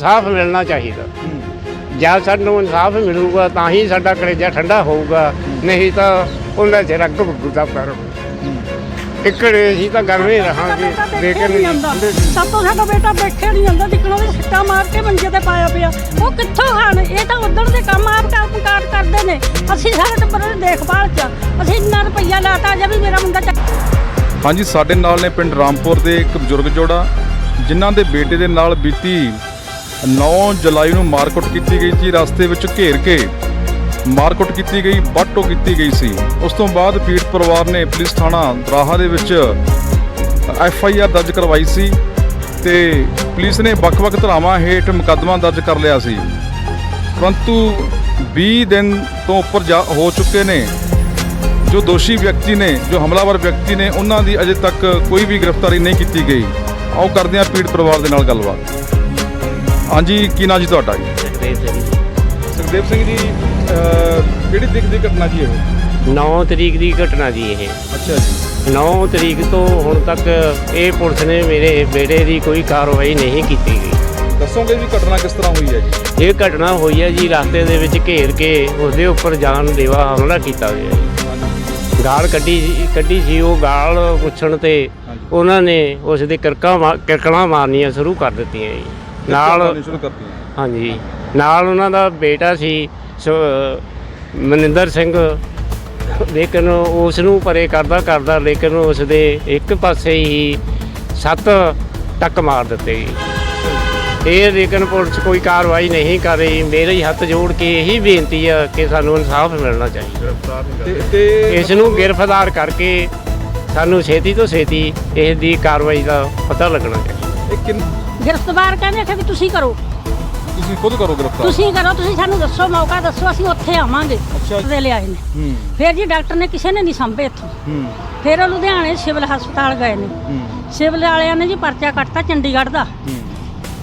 ਇਨਸਾਫ ਮਿਲਣਾ ਚਾਹੀਦਾ। ਜਦ ਸਾਨੂੰ ਇਨਸਾਫ ਮਿਲੂਗਾ ਤਾਂ ਹੀ ਸਾਡਾ ਕਲੇਜਾ ਠੰਡਾ ਹੋਊਗਾ। ਨਹੀਂ ਤਾਂ ਉਹਨਾਂ ਚਿਰ ਅੱਗ ਬੁੱਧਾ ਪਰ ਇਕੜੇ ਅਸੀਂ ਤਾਂ ਗਰਮੇ ਰਹਾਂਗੇ ਲੇਕਿਨ ਸਭ ਤੋਂ ਸਾਡਾ ਬੇਟਾ ਬੈਠੇ ਨਹੀਂ ਜਾਂਦਾ ਦਿਖਣੋਂ ਵੀ ਸਿੱਟਾ ਮਾਰ ਕੇ ਮੰਜੇ ਤੇ ਪਾਇਆ ਪਿਆ। ਉਹ ਕਿੱਥੋਂ ਖਾਣ? ਇਹ ਤਾਂ ਉਧਰ ਦੇ ਕੰਮ ਆਪ ਕੰਮ ਕਾਰ ਕਰਦੇ ਨੇ। ਅਸੀਂ ਸਾਰੇ ਟੱਬਰ ਦੀ ਦੇਖਭਾਲ ਚ ਅਸੀਂ ਇੰਨਾ ਰੁਪਈਆ ਲਾਤਾ ਜੇ ਵੀ ਮੇਰਾ ਮੁੰਡਾ ਹਾਂਜੀ ਸਾਡੇ ਨਾਲ ਨੇ ਪਿੰਡ ਰਾਮਪੁਰ ਦੇ ਇੱਕ ਬਜ਼ੁਰਗ ਜੋੜਾ ਜਿਨ੍ਹਾਂ ਦੇ ਬੇਟੇ ਦੇ ਨਾਲ ਬੀਤੀ 9 ਜੁਲਾਈ ਨੂੰ ਮਾਰਕੁੱਟ ਕੀਤੀ ਗਈ ਸੀ, ਰਸਤੇ ਵਿੱਚ ਘੇਰ ਕੇ। ਮਾਰਕੁੱਟ ਕੀਤੀ ਗਈ ਵੱਟੋ ਕੀਤੀ ਗਈ ਸੀ। ਉਸ ਤੋਂ ਬਾਅਦ ਪੀੜਤ ਪਰਿਵਾਰ ਨੇ ਪੁਲਿਸ ਥਾਣਾ ਦਰਾਹਾ ਦੇ ਵਿੱਚ ਐਫ ਆਈ ਆਰ ਦਰਜ ਕਰਵਾਈ ਸੀ ਤੇ ਪੁਲਿਸ ਨੇ ਵੱਖ-ਵੱਖ ਧਰਾਵਾਂ ਹੇਠ ਮੁਕੱਦਮਾ ਦਰਜ ਕਰ ਲਿਆ ਸੀ। ਪਰੰਤੂ 20 ਦਿਨ ਤੋਂ ਉੱਪਰ ਜਾ, ਹੋ ਚੁੱਕੇ ਨੇ। ਜੋ ਦੋਸ਼ੀ ਵਿਅਕਤੀ ਨੇ, ਜੋ ਹਮਲਾਵਰ ਵਿਅਕਤੀ ਨੇ, ਉਹਨਾਂ ਦੀ ਅਜੇ ਤੱਕ ਕੋਈ ਵੀ ਗ੍ਰਿਫਤਾਰੀ ਨਹੀਂ ਕੀਤੀ ਗਈ। ਆਓ ਕਰਦੇ ਹਾਂ ਪੀੜਤ ਪਰਿਵਾਰ ਦੇ ਨਾਲ ਗੱਲਬਾਤ। ਹਾਂਜੀ ਕੀ ਨਾਂ ਜੀ ਤੁਹਾਡਾ? ਜੀ ਸੁਖਦੇਵ ਸਿੰਘ ਜੀ। ਸੁਖਦੇਵ ਸਿੰਘ ਜੀ ਕਿਹੜੀ ਦਿਕ ਦੀ ਘਟਨਾ ਜੀ ਇਹ? 9 ਤਰੀਕ ਦੀ ਘਟਨਾ ਜੀ ਇਹ। ਅੱਛਾ ਜੀ। 9 ਤਰੀਕ ਤੋਂ ਹੁਣ ਤੱਕ ਇਹ ਪੁਲਿਸ ਨੇ ਮੇਰੇ ਬੇਟੇ ਦੀ ਕੋਈ ਕਾਰਵਾਈ ਨਹੀਂ ਕੀਤੀ ਗਈ। ਦੱਸੋਗੇ ਵੀ ਘਟਨਾ ਕਿਸ ਤਰ੍ਹਾਂ ਹੋਈ ਹੈ ਜੀ? ਇਹ ਘਟਨਾ ਹੋਈ ਹੈ ਜੀ ਰਸਤੇ ਦੇ ਵਿੱਚ ਘੇਰ ਕੇ ਉਸਦੇ ਉੱਪਰ ਜਾਨ ਦੇਵਾ ਹਮਲਾ ਕੀਤਾ ਗਿਆ ਜੀ। ਗਾਲ ਕੱਢੀ ਸੀ- ਕੱਢੀ ਸੀ ਉਹ ਗਾਲ ਪੁੱਛਣ ਤੇ ਉਹਨਾਂ ਨੇ ਉਸ ਦੇ ਕਿਰਕਾਂ ਮਾ- ਕਿਰਕਣਾ ਮਾਰਨੀਆਂ ਸ਼ੁਰੂ ਕਰ ਦਿੱਤੀਆਂ ਜੀ। ਨਾਲ ਸ਼ੁਰੂ ਕਰਤੀ। ਹੈ ਹਾਂਜੀ। ਨਾਲ ਉਹਨਾਂ ਦਾ ਬੇਟਾ ਸੀ ਸ- ਮਨਿੰਦਰ ਸਿੰਘ। ਲੇਕਿਨ ਉਸ ਨੂੰ ਪਰੇ ਕਰਦਾ ਕਰਦਾ ਲੇਕਿਨ ਉਸ ਦੇ ਇੱਕ ਪਾਸੇ ਹੀ ਸੱਤ ਟੱਕ ਮਾਰ ਦਿੱਤੇ। ਜੀ ਇਹ ਲੇਕਿਨ ਪੁਲਿਸ ਕੋਈ ਕਾਰਵਾਈ ਨਹੀਂ ਕਰ ਰਹੀ। ਮੇਰੇ ਹੀ ਹੱਥ ਜੋੜ ਕੇ ਇਹੀ ਬੇਨਤੀ ਆ ਕਿ ਸਾਨੂੰ ਇਨਸਾਫ ਮਿਲਣਾ ਚਾਹੀਦਾ। ਇਸ ਨੂੰ ਗ੍ਰਿਫਤਾਰ ਕਰਕੇ ਸਾਨੂੰ ਛੇਤੀ ਤੋਂ ਛੇਤੀ ਇਸ ਦੀ ਕਾਰਵਾਈ ਦਾ ਪਤਾ ਲੱਗਣਾ ਚਾਹੀਦਾ। ਗ੍ਰਿਫਤਾਰ ਕਹਿੰਦੇ ਕਿ ਤੁਸੀਂ ਕਰੋ। ਤੁਸੀਂ ਖੁਦ ਕਰੋ ਗ੍ਰਿਫਤਾਰ। ਤੁਸੀਂ ਕਰੋ ਤੁਸੀਂ ਸਾਨੂੰ ਦੱਸੋ ਮੌਕਾ ਦੱਸੋ ਅਸੀਂ ਉੱਥੇ ਆਵਾਂਗੇ। ਅੱਛਾ। ਦੇ ਲਿਆਏ ਨੇ। ਹੂੰ। ਫਿਰ ਜੀ ਡਾਕਟਰ ਨੇ ਕਿਸੇ ਨੇ ਨਹੀਂ ਸੰਭੇ ਇੱਥੋਂ। ਹੂੰ। ਫਿਰ ਉਹ ਲੁਧਿਆਣੇ ਸਿਵਲ ਹਸਪਤਾਲ ਗਏ ਨੇ। ਹੂੰ। ਸਿਵਲ ਵਾਲਿਆਂ ਨੇ ਜੀ ਪਰਚਾ ਕੱਟਤਾ ਚੰਡੀਗੜ੍ਹ ਦਾ। ਹੂੰ।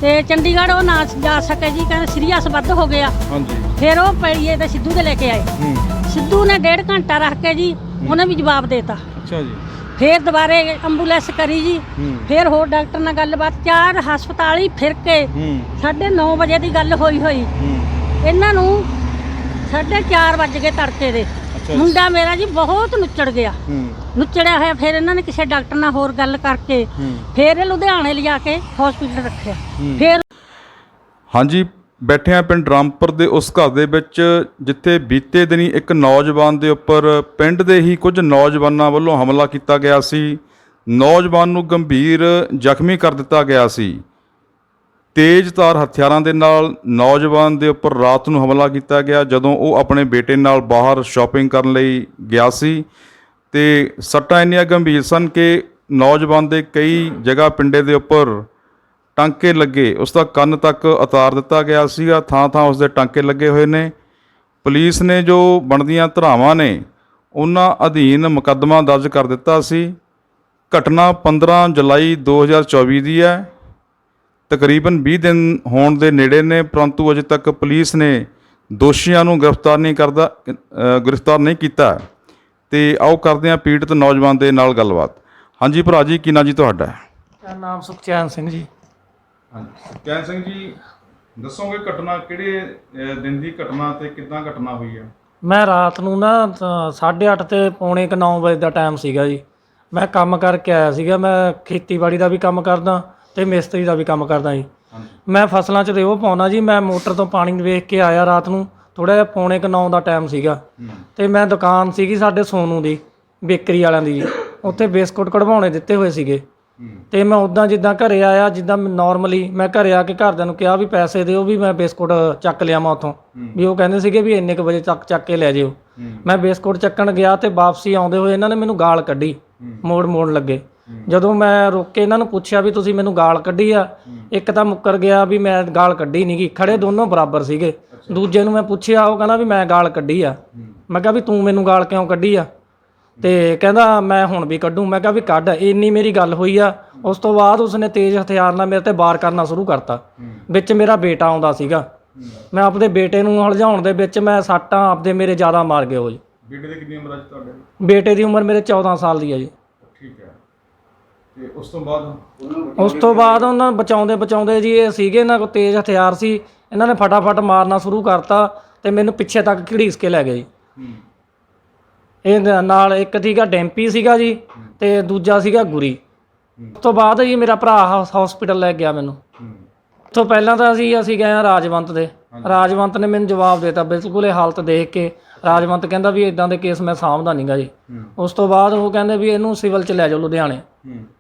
ਤੇ ਚੰਡੀਗੜ੍ਹ ਉਹ ਨਾ ਜਾ ਸਕੇ ਜੀ ਕਹਿੰਦੇ ਸੀਰੀਅਸ ਵੱਧ ਹੋ ਗਿਆ। ਹਾਂਜੀ। ਫਿਰ ਉਹ ਪੜੀਏ ਤੇ ਸਿੱਧੂ ਦੇ ਲੈ ਕੇ ਆਏ। ਹੂੰ। ਸਿੱਧੂ ਨੇ ਡੇਢ ਘੰਟਾ ਰੱਖ ਕੇ ਜੀ ਉਹਨੇ ਵੀ ਜਵਾਬ ਦੇਤਾ। ਅੱਛਾ ਜੀ। ਫਿਰ ਦੁਬਾਰੇ ਐਂਬੂਲੈਂਸ ਕਰੀ ਜੀ। ਫਿਰ ਹੋਰ ਡਾਕਟਰ ਨਾਲ ਗੱਲਬਾਤ ਚਾਰ ਹਸਪਤਾਲ ਹੀ ਫਿਰ ਕੇ ਹੂੰ। 9:30 ਵਜੇ ਦੀ ਗੱਲ ਹੋਈ ਹੋਈ। ਇਹਨਾਂ ਨੂੰ 4:30 ਵੱਜ ਗਏ ਤੜਕੇ ਦੇ। ਮੁੰਡਾ ਮੇਰਾ ਜੀ ਬਹੁਤ ਨੁੱਚੜ ਗਿਆ। ਨੁੱਚੜਿਆ ਹੋਇਆ ਫਿਰ ਇਹਨਾਂ ਨੇ ਕਿਸੇ ਡਾਕਟਰ ਨਾਲ ਹੋਰ ਗੱਲ ਕਰਕੇ ਫਿਰ ਇਹ ਲੁਧਿਆਣੇ ਲਿਜਾ ਕੇ ਹਸਪੀਟਲ ਰੱਖਿਆ। ਫਿਰ ਹਾਂਜੀ ਬੈਠੇ ਆ ਪਿੰਡ ਰਾਮਪੁਰ ਦੇ ਉਸ ਘਰ ਦੇ ਵਿੱਚ, ਜਿੱਥੇ ਬੀਤੇ ਦਿਨੀ ਇੱਕ ਨੌਜਵਾਨ ਦੇ ਉੱਪਰ ਪਿੰਡ ਦੇ ਹੀ ਕੁਝ ਨੌਜਵਾਨਾਂ ਵੱਲੋਂ ਹਮਲਾ ਕੀਤਾ ਗਿਆ ਸੀ। ਨੌਜਵਾਨ ਨੂੰ ਗੰਭੀਰ ਜ਼ਖਮੀ ਕਰ ਦਿੱਤਾ ਗਿਆ ਸੀ। ਤੇਜ਼ਧਾਰ ਹਥਿਆਰਾਂ ਦੇ ਨਾਲ ਨੌਜਵਾਨ ਦੇ ਉੱਪਰ ਰਾਤ ਨੂੰ ਹਮਲਾ ਕੀਤਾ ਗਿਆ, ਜਦੋਂ ਉਹ ਆਪਣੇ ਬੇਟੇ ਨਾਲ ਬਾਹਰ ਸ਼ਾਪਿੰਗ ਕਰਨ ਲਈ ਗਿਆ ਸੀ। ਤੇ ਸੱਟਾਂ ਇੰਨੀਆਂ ਗੰਭੀਰ ਸਨ ਕਿ ਨੌਜਵਾਨ ਦੇ ਕਈ ਜਗ੍ਹਾ ਪਿੰਡੇ ਦੇ ਉੱਪਰ ਟਾਂਕੇ ਲੱਗੇ। ਉਸ ਦਾ ਕੰਨ ਤੱਕ ਉਤਾਰ ਦਿੱਤਾ ਗਿਆ ਸੀਗਾ। ਥਾਂ ਥਾਂ ਉਸ ਦੇ ਟਾਂਕੇ ਲੱਗੇ ਹੋਏ ਨੇ। ਪੁਲਿਸ ਨੇ ਜੋ ਬਣਦੀਆਂ ਧਰਾਵਾਂ ਨੇ, ਉਹਨਾਂ ਅਧੀਨ ਮੁਕੱਦਮਾ ਦਰਜ ਕਰ ਦਿੱਤਾ ਸੀ। ਘਟਨਾ 15 ਜੁਲਾਈ 2024 ਦੀ ਹੈ। ਤਕਰੀਬਨ 20 ਦਿਨ ਹੋਣ ਦੇ ਨੇੜੇ ਨੇ, ਪਰੰਤੂ ਅਜੇ ਤੱਕ ਪੁਲਿਸ ਨੇ ਦੋਸ਼ੀਆਂ ਨੂੰ ਗ੍ਰਿਫਤਾਰ ਨਹੀਂ ਕਰਦਾ ਗ੍ਰਿਫਤਾਰ ਨਹੀਂ ਕੀਤਾ। ਤੇ ਆਓ ਕਰਦੇ ਹਾਂ ਪੀੜਤ ਨੌਜਵਾਨ ਦੇ ਨਾਲ ਗੱਲਬਾਤ। ਹਾਂਜੀ ਭਰਾ ਜੀ, ਕੀ ਨਾਂ ਜੀ ਤੁਹਾਡਾ? ਮੇਰਾ ਨਾਮ ਸੁਖਚੈਨ ਸਿੰਘ ਜੀ। ਹਾਂਜੀ। ਕੈਨ ਸਿੰਘ ਜੀ ਦੱਸੋਗੇ ਘਟਨਾ ਕਿਹੜੇ ਅਹ, ਦਿਨ ਦੀ ਘਟਨਾ ਤੇ ਕਿੱਦਾਂ ਘਟਨਾ ਹੋਈ ਹੈ ਮੈਂ ਰਾਤ ਨੂੰ ਨਾ 8:30 ਤੇ ਪੌਣੇ 9 ਵਜੇ ਦਾ ਟਾਈਮ ਸੀਗਾ ਜੀ। ਮੈਂ ਕੰਮ ਕਰਕੇ ਆਇਆ ਸੀਗਾ ਮੈਂ ਖੇਤੀਬਾੜੀ ਦਾ ਵੀ ਕੰਮ ਕਰਦਾ ਤੇ ਮਿਸਤਰੀ ਦਾ ਵੀ ਕੰਮ ਕਰਦਾ ਜੀ। ਮੈਂ ਫਸਲਾਂ 'ਚ ਰੇਓ ਪਾਉਣਾ ਜੀ ਮੈਂ ਮੋਟਰ ਤੋਂ ਪਾਣੀ ਵੇਖ ਕੇ ਆਇਆ ਰਾਤ ਨੂੰ ਥੋੜਾ ਜਿਹਾ ਪੌਣੇ 9 ਦਾ ਟਾਈਮ ਸੀਗਾ। ਤੇ ਮੈਂ ਦੁਕਾਨ ਸੀਗੀ ਸਾਡੇ ਸੋਨੂ ਦੀ ਬੇਕਰੀ ਵਾਲਿਆਂ ਦੀ ਜੀ। ਉੱਥੇ ਬਿਸਕੁਟ ਕਢਵਾਉਣੇ ਦਿੱਤੇ ਹੋਏ ਸੀਗੇ। ਤੇ ਮੈਂ ਉਦਾਂ ਜਿੱਦਾਂ ਘਰੇ ਆਇਆ ਜਿੱਦਾਂ ਨਾਰਮਲੀ ਮੈਂ ਘਰੇ ਆ ਕੇ ਘਰਦਿਆਂ ਨੂੰ ਕਿਹਾ ਵੀ ਪੈਸੇ ਦਿਓ ਵੀ ਮੈਂ ਬਿਸਕੁਟ ਚੱਕ ਲਿਆਵਾਂ ਉੱਥੋਂ। ਵੀ ਉਹ ਕਹਿੰਦੇ ਸੀਗੇ ਵੀ ਇੰਨੇ ਕੁ ਵਜੇ ਤੱਕ ਚੱਕ ਕੇ ਲੈ ਜਿਓ। ਮੈਂ ਬਿਸਕੁਟ ਚੱਕਣ ਗਿਆ ਤੇ ਵਾਪਸੀ ਆਉਂਦੇ ਹੋਏ ਇਹਨਾਂ ਨੇ ਮੈਨੂੰ ਗਾਲ ਕੱਢੀ। ਮੋੜ ਮੋੜ ਲੱਗੇ। ਜਦੋਂ ਮੈਂ ਰੁਕ ਕੇ ਇਹਨਾਂ ਨੂੰ ਪੁੱਛਿਆ ਵੀ ਤੁਸੀਂ ਮੈਨੂੰ ਗਾਲ ਕੱਢੀ ਆ ਇੱਕ ਤਾਂ ਮੁੱਕਰ ਗਿਆ ਵੀ ਮੈਂ ਗਾਲ ਕੱਢੀ ਨਹੀਂਗੀ ਖੜੇ ਦੋਨੋਂ ਬਰਾਬਰ ਸੀਗੇ। ਦੂਜੇ ਨੂੰ ਮੈਂ ਪੁੱਛਿਆ ਉਹ ਕਹਿੰਦਾ ਵੀ ਮੈਂ ਗਾਲ ਕੱਢੀ ਆ। ਮੈਂ ਕਿਹਾ ਵੀ ਤੂੰ ਮੈਨੂੰ ਗਾਲ ਕਿਉਂ ਕੱਢੀ ਆ? ਤੇ ਕਹਿੰਦਾ ਮੈਂ ਹੁਣ ਵੀ ਕੱਢੂ। ਮੈਂ ਕਿਹਾ ਵੀ ਕੱਢ ਇੰਨੀ ਮੇਰੀ ਗੱਲ ਹੋਈ ਆ। ਉਸ ਤੋਂ ਬਾਅਦ ਉਸਨੇ ਤੇਜ਼ ਹਥਿਆਰ ਨਾਲ ਮੇਰੇ ਤੇ ਵਾਰ ਕਰਨਾ ਸ਼ੁਰੂ ਕਰਤਾ। ਵਿੱਚ ਮੇਰਾ ਬੇਟਾ ਆਉਂਦਾ ਸੀਗਾ। ਮੈਂ ਆਪਦੇ ਬੇਟੇ ਨੂੰ ਹਲਝਾਉਣ ਦੇ ਵਿੱਚ ਮੈਂ ਸੱਟਾਂ ਆਪਦੇ ਮੇਰੇ ਜ਼ਿਆਦਾ ਮਾਰ ਗਏ ਉਹ ਜੀ। ਬੇਟੇ ਦੀ ਕਿੰਨੀ ਉਮਰ ਹੈ ਜੀ ਤੁਹਾਡੇ? ਬੇਟੇ ਦੀ ਉਮਰ ਮੇਰੇ 14 ਸਾਲ ਦੀ ਹੈ ਜੀ। ਠੀਕ ਹੈ। ਤੇ ਉਸ ਤੋਂ ਬਾਅਦ? ਉਸ ਤੋਂ ਬਾਅਦ ਉਹਨਾਂ ਬਚਾਉਂਦੇ ਬਚਾਉਂਦੇ ਜੀ ਇਹ ਸੀਗੇ ਇਹਨਾਂ ਕੋਲ ਤੇਜ਼ ਹਥਿਆਰ ਸੀ। ਇਹਨਾਂ ਨੇ ਫਟਾਫਟ ਮਾਰਨਾ ਸ਼ੁਰੂ ਕਰਤਾ ਤੇ ਮੈਨੂੰ ਪਿੱਛੇ ਤੱਕ ਘੜੀਸ ਕੇ ਲੈ ਗਏ ਜੀ। ਹੂੰ ਇਹ ਨ- ਨਾਲ ਇੱਕ ਸੀਗਾ ਡੈਂਪੀ ਸੀਗਾ ਜੀ ਤੇ ਦੂਜਾ ਸੀਗਾ ਗੁਰੀ। ਉਸ ਤੋਂ ਬਾਅਦ ਜੀ ਮੇਰਾ ਭਰਾ ਹਸਪੀਟਲ ਲੈ ਗਿਆ ਮੈਨੂੰ। ਉਸ ਤੋਂ ਪਹਿਲਾਂ ਤਾਂ ਅਸੀਂ ਅਸੀਂ ਗਏ ਆ ਰਾਜਵੰਤ ਦੇ। ਰਾਜਵੰਤ ਨੇ ਮੈਨੂੰ ਜਵਾਬ ਦਿੱਤਾ ਬਿਲਕੁਲ ਇਹ ਹਾਲਤ ਦੇਖ ਕੇ ਰਾਜਵੰਤ ਕਹਿੰਦਾ ਵੀ ਇਦਾਂ ਦੇ ਕੇਸ ਮੈਂ ਸਾਂਭਦਾ ਨਹੀਂਗਾ ਜੀ। ਉਸ ਤੋਂ ਬਾਅਦ ਉਹ ਕਹਿੰਦੇ ਵੀ ਇਹਨੂੰ ਸਿਵਲ ਚ ਲੈ ਜਾਓ ਲੁਧਿਆਣੇ।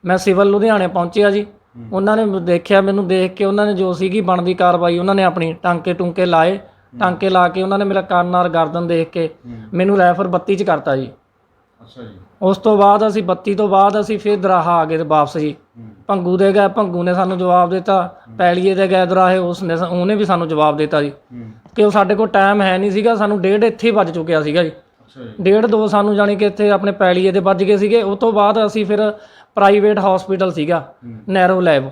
ਮੈਂ ਸਿਵਲ ਲੁਧਿਆਣੇ ਪਹੁੰਚਿਆ ਜੀ। ਉਹਨਾਂ ਨੇ ਦੇਖਿਆ ਮੈਨੂੰ ਦੇਖ ਕੇ ਉਹਨਾਂ ਨੇ ਜੋ ਸੀਗੀ ਬਣਦੀ ਕਾਰਵਾਈ ਉਹਨਾਂ ਨੇ ਆਪਣੀ ਟਾਂਕੇ ਟੁੰਕੇ ਲਾਏ। ਟਾਂਕੇ ਲਾ ਕੇ ਉਹਨਾਂ ਨੇ ਮੇਰਾ ਕੰਨ ਨਾਲ ਗਰਦਨ ਦੇਖ ਕੇ ਮੈਨੂੰ ਰੈਫਰ 32 ਚ ਕਰਤਾ ਜੀ। ਅੱਛਾ ਜੀ। ਉਸ ਤੋਂ ਬਾਅਦ ਅਸੀਂ 32 ਤੋਂ ਬਾਅਦ ਅਸੀਂ ਫਿਰ ਦਰਾਹਾ ਆ ਗਏ ਤੇ ਵਾਪਸ ਜੀ। ਭੰਗੂ ਦੇ ਗਏ ਭੰਗੂ ਨੇ ਸਾਨੂੰ ਜਵਾਬ ਦਿੱਤਾ। ਪੈਲੀਏ ਦੇ ਗਏ ਦਰਾਹੇ ਉਸ ਨੇ ਉਹਨੇ ਵੀ ਸਾਨੂੰ ਜਵਾਬ ਦਿੱਤਾ ਜੀ। ਕਿ ਉਹ ਸਾਡੇ ਕੋਲ ਟਾਈਮ ਹੈ ਨਹੀਂ ਸੀਗਾ ਸਾਨੂੰ ਡੇਢ ਇੱਥੇ ਵੱਜ ਚੁੱਕਿਆ ਸੀਗਾ ਜੀ। ਡੇਢ ਦੋ ਸਾਨੂੰ ਜਾਣੀ ਕਿ ਇੱਥੇ ਆਪਣੇ ਪੈਲੀਏ ਦੇ ਵੱਜ ਗਏ ਸੀਗੇ। ਉਸ ਤੋਂ ਬਾਅਦ ਅਸੀਂ ਫਿਰ ਪ੍ਰਾਈਵੇਟ ਹਸਪੀਟਲ ਸੀਗਾ ਨੈਰੋ ਲੈਬ।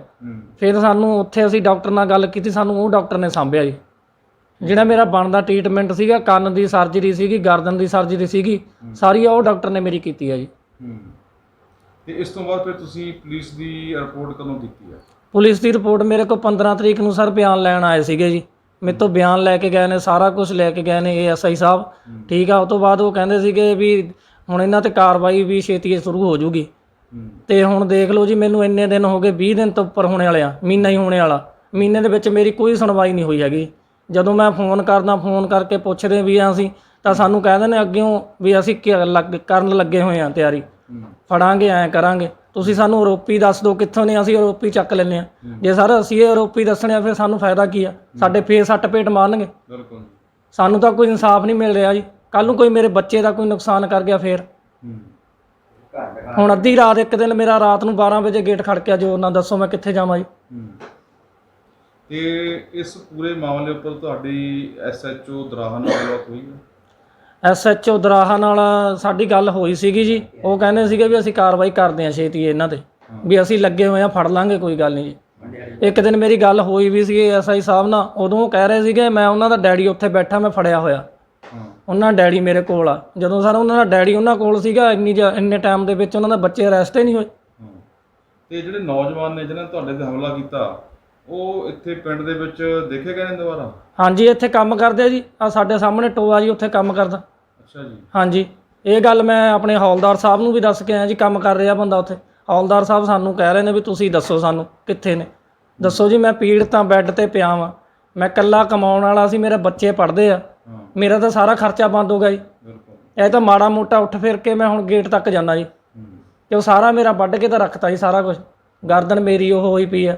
ਫਿਰ ਸਾਨੂੰ ਉੱਥੇ ਅਸੀਂ ਡਾਕਟਰ ਨਾਲ ਗੱਲ ਕੀਤੀ ਸਾਨੂੰ ਉਹ ਡਾਕਟਰ ਨੇ ਸਾਂਭਿਆ ਜੀ। ਜਿਹੜਾ ਮੇਰਾ ਬਣਦਾ ਟ੍ਰੀਟਮੈਂਟ ਸੀਗਾ ਕੰਨ ਦੀ ਸਰਜਰੀ ਸੀਗੀ ਗਰਦਨ ਦੀ ਸਰਜਰੀ ਸੀਗੀ ਸਾਰੀ ਉਹ ਡਾਕਟਰ ਨੇ ਮੇਰੀ ਕੀਤੀ ਹੈ ਜੀ। ਤੇ ਇਸ ਤੋਂ ਬਾਅਦ ਫਿਰ ਤੁਸੀਂ ਪੁਲਿਸ ਦੀ ਰਿਪੋਰਟ ਕਦੋਂ ਦਿੱਤੀ ਹੈ ਪੁਲਿਸ ਦੀ ਰਿਪੋਰਟ ਮੇਰੇ ਕੋਲ 15 ਤਰੀਕ ਨੂੰ ਸਰ ਬਿਆਨ ਲੈਣ ਆਏ ਸੀਗੇ ਜੀ। ਮੇਰੇ ਤੋਂ ਬਿਆਨ ਲੈ ਕੇ ਗਏ ਨੇ ਸਾਰਾ ਕੁਝ ਲੈ ਕੇ ਗਏ ਨੇ ਏਐਸਆਈ ਸਾਹਿਬ। ਠੀਕ ਆ ਉਸ ਤੋਂ ਬਾਅਦ ਉਹ ਕਹਿੰਦੇ ਸੀਗੇ ਵੀ ਹੁਣ ਇਹਨਾਂ ਤੇ ਕਾਰਵਾਈ ਵੀ ਛੇਤੀ ਸ਼ੁਰੂ ਹੋ ਜੂਗੀ। ਤੇ ਹੁਣ ਦੇਖ ਲਓ ਜੀ ਮੈਨੂੰ ਇੰਨੇ ਦਿਨ ਹੋ ਗਏ 20 ਦਿਨ ਤੋਂ ਉੱਪਰ ਹੋਣੇ ਵਾਲੇ ਆ ਮਹੀਨਾ ਹੀ ਹੋਣੇ ਵਾਲਾ। ਮਹੀਨੇ ਦੇ ਵਿੱਚ ਮੇਰੀ ਕੋਈ ਸੁਣਵਾਈ ਨਹੀਂ ਹੋਈ ਹੈਗੀ। ਜਦੋਂ ਮੈਂ ਫੋਨ ਕਰਦਾ ਫੋਨ ਕਰਕੇ ਪੁੱਛਦੇ ਵੀ ਆ ਅਸੀਂ ਤਾਂ ਸਾਨੂੰ ਕਹਿੰਦੇ ਨੇ ਅੱਗਿਓਂ ਵੀ ਅਸੀਂ ਕੀ ਲੱਗ- ਕਰਨ ਲੱਗੇ ਹੋਏ ਆ ਤਿਆਰੀ। ਫੜਾਂਗੇ ਐ ਕਰਾਂਗੇ। ਤੁਸੀਂ ਸਾਨੂੰ ਆਰੋਪੀ ਦੱਸ ਦਿਓ ਕਿੱਥੋਂ ਨੇ ਅਸੀਂ ਆਰੋਪੀ ਚੱਕ ਲੈਨੇ ਆ ਜੇ ਸਰ ਅਸੀਂ ਇਹ ਆਰੋਪੀ ਦੱਸਣੇ ਆ ਫਿਰ ਸਾਨੂੰ ਫਾਇਦਾ ਕੀ ਆ? ਸਾਡੇ ਫੇਰ ਸੱਟ ਪੇਟ ਮਾਰਨਗੇ। ਬਿਲਕੁਲ। ਸਾਨੂੰ ਤਾਂ ਕੋਈ ਇਨਸਾਫ ਨਹੀਂ ਮਿਲ ਰਿਹਾ ਜੀ। ਕੱਲ ਨੂੰ ਕੋਈ ਮੇਰੇ ਬੱਚੇ ਦਾ ਕੋਈ ਨੁਕਸਾਨ ਕਰ ਗਿਆ ਫੇਰ। ਹੁਣ ਅੱਧੀ ਰਾਤ ਇੱਕ ਦਿਨ ਮੇਰਾ ਰਾਤ ਨੂੰ 12 ਵਜੇ ਗੇਟ ਖੜਕਿਆ ਜੋ ਨਾ ਦੱਸੋ ਮੈਂ ਕਿੱਥੇ ਜਾਵਾਂ ਜੀ। ਤੇ ਇਸ ਪੂਰੇ ਮਾਮਲੇ ਉੱਪਰ ਤੁਹਾਡੀ ਐਸਐਚਓ ਦਰਾਹਾ ਨਾਲ ਗੱਲਬਾਤ ਹੋਈ ਹੈ? ਐਸਐਚਓ ਦਰਾਹਾ ਨਾਲ ਸਾਡੀ ਗੱਲ ਹੋਈ ਸੀਗੀ ਜੀ। ਉਹ ਕਹਿੰਦੇ ਸੀਗੇ ਵੀ ਅਸੀਂ ਕਾਰਵਾਈ ਕਰਦੇ ਹਾਂ ਛੇਤੀ ਇਹਨਾਂ ਤੇ। ਵੀ ਅਸੀਂ ਲੱਗੇ ਹੋਏ ਆ ਫੜ ਲਾਂਗੇ ਕੋਈ ਗੱਲ ਨਹੀਂ ਜੀ। ਇੱਕ ਦਿਨ ਮੇਰੀ ਗੱਲ ਹੋਈ ਵੀ ਸੀ ਐਸਆਈ ਸਾਹਿਬ ਨਾਲ। ਉਦੋਂ ਉਹ ਕਹਿ ਰਹੇ ਸੀਗੇ ਮੈਂ ਉਹਨਾਂ ਦਾ ਡੈਡੀ ਉੱਥੇ ਬੈਠਾ ਮੈਂ ਫੜਿਆ ਹੋਇਆ। ਉਹਨਾਂ ਡੈਡੀ ਮੇਰੇ ਕੋਲ ਆ। ਜਦੋਂ ਸਰ ਉਹਨਾਂ ਦਾ ਡੈਡੀ ਉਹਨਾਂ ਕੋਲ ਸੀਗਾ ਇੰਨੀ ਇੰਨੇ ਟਾਈਮ ਦੇ ਵਿੱਚ ਉਹਨਾਂ ਦੇ ਬੱਚੇ ਅਰੈਸਟ ਹੀ ਨਹੀਂ ਹੋਏ। ਤੇ ਜਿਹੜੇ ਨੌਜਵਾਨ ਨੇ ਜਿਨ੍ਹਾਂ ਨੇ ਤੁਹਾਡੇ ਤੇ ਹਮਲਾ ਕੀਤਾ ਉਹ ਇੱਥੇ ਪਿੰਡ ਦੇ ਵਿੱਚ ਦੇਖੇ ਗਏ ਨੇ ਦੁਬਾਰਾ? ਹਾਂਜੀ ਇੱਥੇ ਕੰਮ ਕਰਦੇ ਆ ਜੀ। ਆ ਸਾਡੇ ਸਾਹਮਣੇ ਟੋਆ ਜੀ ਉੱਥੇ ਕੰਮ ਕਰਦਾ। ਅੱਛਾ ਜੀ। ਹਾਂਜੀ। ਇਹ ਗੱਲ ਮੈਂ ਆਪਣੇ ਹੌਲਦਾਰ ਸਾਹਿਬ ਨੂੰ ਵੀ ਦੱਸ ਕੇ ਆਇਆ ਜੀ ਕੰਮ ਕਰ ਰਿਹਾ ਬੰਦਾ ਉੱਥੇ। ਹੌਲਦਾਰ ਸਾਹਿਬ ਸਾਨੂੰ ਕਹਿ ਰਹੇ ਨੇ ਵੀ ਤੁਸੀਂ ਦੱਸੋ ਸਾਨੂੰ ਕਿੱਥੇ ਨੇ। ਦੱਸੋ ਜੀ ਮੈਂ ਪੀੜਤਾਂ ਬੈੱਡ ਤੇ ਪਿਆ ਵਾਂ। ਮੈਂ ਇਕੱਲਾ ਕਮਾਉਣ ਵਾਲਾ ਸੀ ਮੇਰੇ ਬੱਚੇ ਪੜ੍ਹਦੇ ਆ। ਮੇਰਾ ਤਾਂ ਸਾਰਾ ਖਰਚਾ ਬੰਦ ਹੋ ਗਿਆ ਜੀ। ਬਿਲਕੁਲ। ਇਹ ਤਾਂ ਮਾੜਾ ਮੋਟਾ ਉੱਠ ਫਿਰ ਕੇ ਮੈਂ ਹੁਣ ਗੇਟ ਤੱਕ ਜਾਂਦਾ ਜੀ। ਤੇ ਉਹ ਸਾਰਾ ਮੇਰਾ ਵੱਢ ਕੇ ਤਾਂ ਰੱਖਤਾ ਜੀ ਸਾਰਾ ਕੁਝ ਗਰਦਨ ਮੇਰੀ ਉਹ ਹੋਈ ਪਈ ਆ।